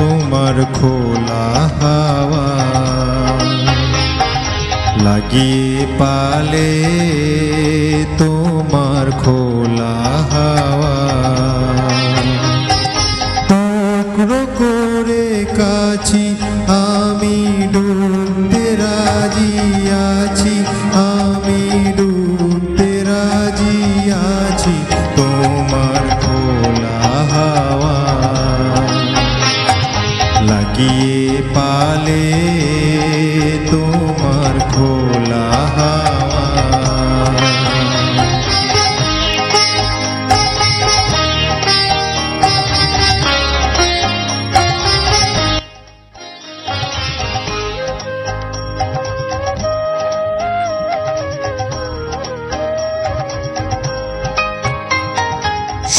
তোমার খোলা হাওয়া লাগিয়ে পালে তোমার খোলা হাওয়া। করে কাছি আমি ডুবতে রাজি আছি লাগিয়ে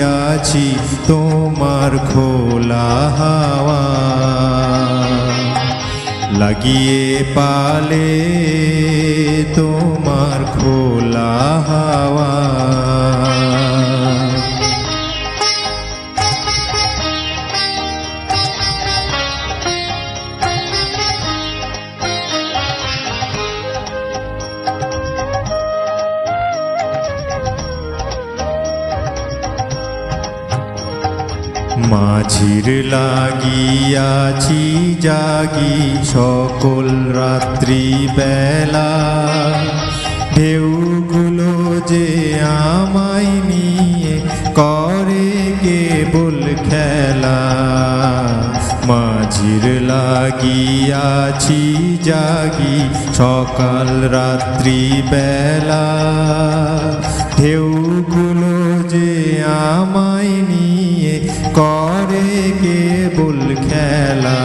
আছি তোমার খোলা হাওয়া। লাগিয়ে পালে তোমার খোলা হাওয়া। মাঝির লাগিয়াছি জাগি সকল রাত্রি বেলা। ঢেউগুলো যে আমায় নিয়ে করে কেবল খেলা। মাঝির লাগিয়াছি জাগি সকাল রাত্রি বেলা। ঢেউগুলো যে আমায় নিয়ে করে কে কেবল খেলা?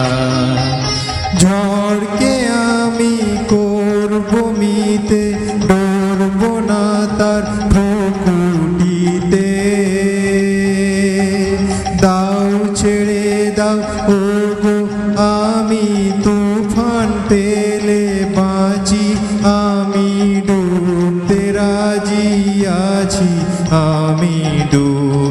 ঝড়কে আমি করব মিতে, ডরব না তার প্রকুটিতে দাও ছেড়ে দাও ও গো আমি তুফান পেলে বাঁচি, আমি ডুবতে রাজি আছি, আমি রাজি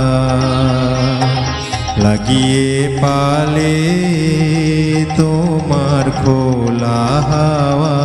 লাগিয়ে পালে তোমার খোলা হাওয়া।